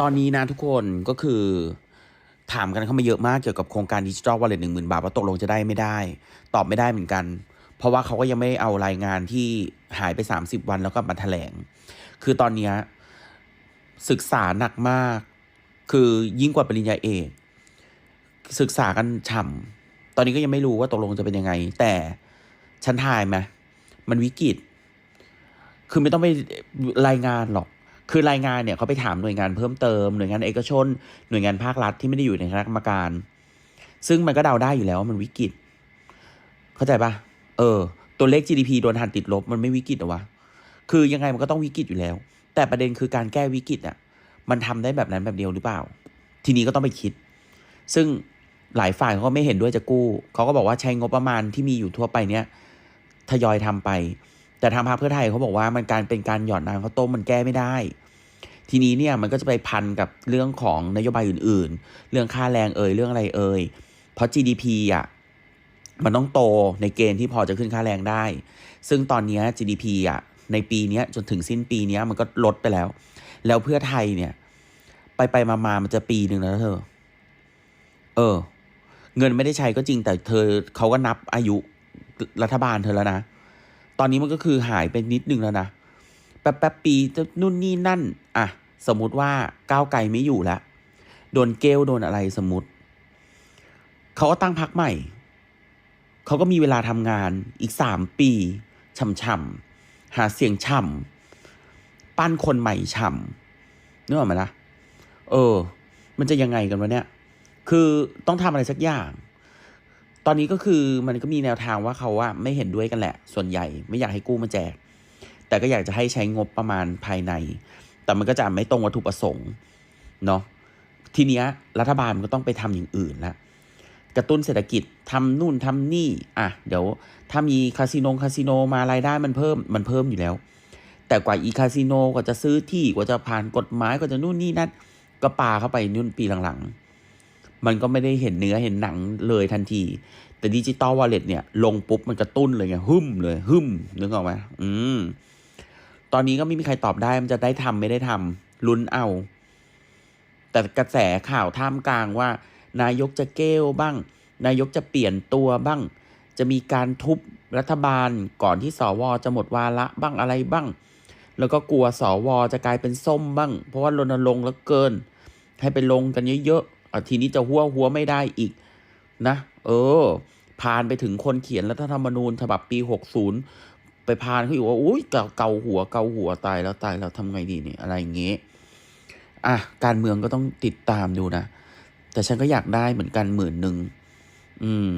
ตอนนี้นะทุกคนก็คือถามกันเข้ามาเยอะมากเกี่ยวกับโครงการดิจิทัลวอลเล็ตหนึ่งหมื่นบาทว่าตกลงจะได้ไม่ได้ ตอบไม่ได้เหมือนกัน เพราะว่าเขาก็ยังไม่เอารายงานที่หายไป 30 วันแล้วก็มาแถลง คือตอนนี้ศึกษาหนักมาก คือยิ่งกว่าปริญญาเอกศึกษากันฉ่ำตอนนี้ก็ยังไม่รู้ว่าตกลงจะเป็นยังไง แต่ฉันทายไหมมันวิกฤต คือไม่ต้องไปรายงานหรอก คือรายงานเนี่ยเขาไปถามหน่วยงานเพิ่มเติมหน่วยงานเอกชน หน่วยงานภาครัฐที่ไม่ได้อยู่ในคณะกรรมการ ซึ่งมันก็เดาได้อยู่แล้วว่ามันวิกฤต เข้าใจปะเออ ตัวเลข GDP โดนหันติดลบ มันไม่วิกฤตหรอวะคือยังไงมันก็ต้องวิกฤตอยู่แล้ว แต่ประเด็นคือการแก้วิกฤตอะ มันทำได้แบบนั้นแบบเดียวหรือเปล่า ทีนี้ก็ต้องไปคิด ซึ่งหลายฝ่ายเขาก็ไม่เห็นด้วยจะกู้ เขาก็บอกว่าใช้งบประมาณที่มีอยู่ทั่วไปเนี้ยทยอยทำไป แต่ทางพรรคเพื่อไทยเขาบอกว่ามันการเป็นการหย่อนน้ำข้าวต้มมันแก้ไม่ได้ ทีนี้เนี่ยมันก็จะไปพันกับเรื่องของนโยบายอื่น ๆ เรื่องค่าแรงเอ่ยเรื่องอะไรเอ่ยเพราะ GDP อะมันต้องโตในเกณฑ์ที่พอจะขึ้นค่าแรงได้ ซึ่งตอนนี้ GDP อะในปีนี้จนถึงสิ้นปีนี้มันก็ลดไปแล้ว แล้วเพื่อไทยเนี่ย ไปไปมามามันจะปีหนึ่งแล้วเธอ เออ เงินไม่ได้ใช้ก็จริงแต่เธอเขาก็นับอายุรัฐบาลเธอแล้วนะ ตอนนี้มันก็คือหายไปนิดนึงแล้วนะ แป๊บแป๊บปีจะนู่นนี่นั่น อะ สมมติว่าก้าวไกลไม่อยู่แล้วโดนเกลโดนอะไรสมมติ เขาก็ตั้งพักใหม่ เขาก็มีเวลาทำงานอีกสามปีช่ำๆหาเสียงช่ำปั้นคนใหม่ช่ำนึกออกไหมล่ะ เออ มันจะยังไงกันวะเนี่ย คือต้องทำอะไรสักอย่าง ตอนนี้ก็คือมันก็มีแนวทางว่าเขาว่าไม่เห็นด้วยกันแหละ ส่วนใหญ่ไม่อยากให้กู้มาแจก แต่ก็อยากจะให้ใช้งบประมาณภายใน แต่มันก็จะไม่ตรงวัตถุประสงค์เนาะทีเนี้ยรัฐบาลมันก็ต้องไปทำอย่างอื่นละกระตุ้นเศรษฐกิจทำนู่นทำนี่อะเดี๋ยวถ้ามีคาสิโนคาสิโนมารายได้มันเพิ่มมันเพิ่มอยู่แล้ว แต่กว่าอีคาสิโนกว่าจะซื้อที่กว่าจะผ่านกฎหมายกว่าจะนู่นนี่นั่นก็ปาเข้าไปนู่นปีหลังๆ มันก็ไม่ได้เห็นเนื้อเห็นหนังเลยทันที แต่ดิจิตอลวอลเล็ตเนี่ย ลงปุ๊บมันกระตุ้นเลยไงหึ่มเลยหึ่มนึกออกไหมอืมตอนนี้ก็ไม่มีใครตอบได้มันจะได้ทำไม่ได้ทำลุ้นเอา แต่กระแสข่าวท่ามกลางว่า นายกจะเกลบ้าง นายกจะเปลี่ยนตัวบ้าง จะมีการทุบรัฐบาลก่อนที่สวจะหมดวาระบ้างอะไรบ้าง แล้วก็กลัวสวจะกลายเป็นส้มบ้าง เพราะว่ารณรงค์แล้วเกิน ให้ไปลงกันเยอะๆอะ ทีนี้จะหัวหัวไม่ได้อีกนะ เออ ผ่านไปถึงคนเขียนรัฐธรรมนูญฉบับปี 60 ไปผ่านเขาอยู่ว่าอุ้ยเกาเกาหัวเกาหัวตายแล้วตายแล้วทำไงดีเนี่ยอะไรอย่างเงี้ยอะการเมืองก็ต้องติดตามดูนะ แต่ฉันก็อยากได้เหมือนกันหมื่นหนึ่งอืม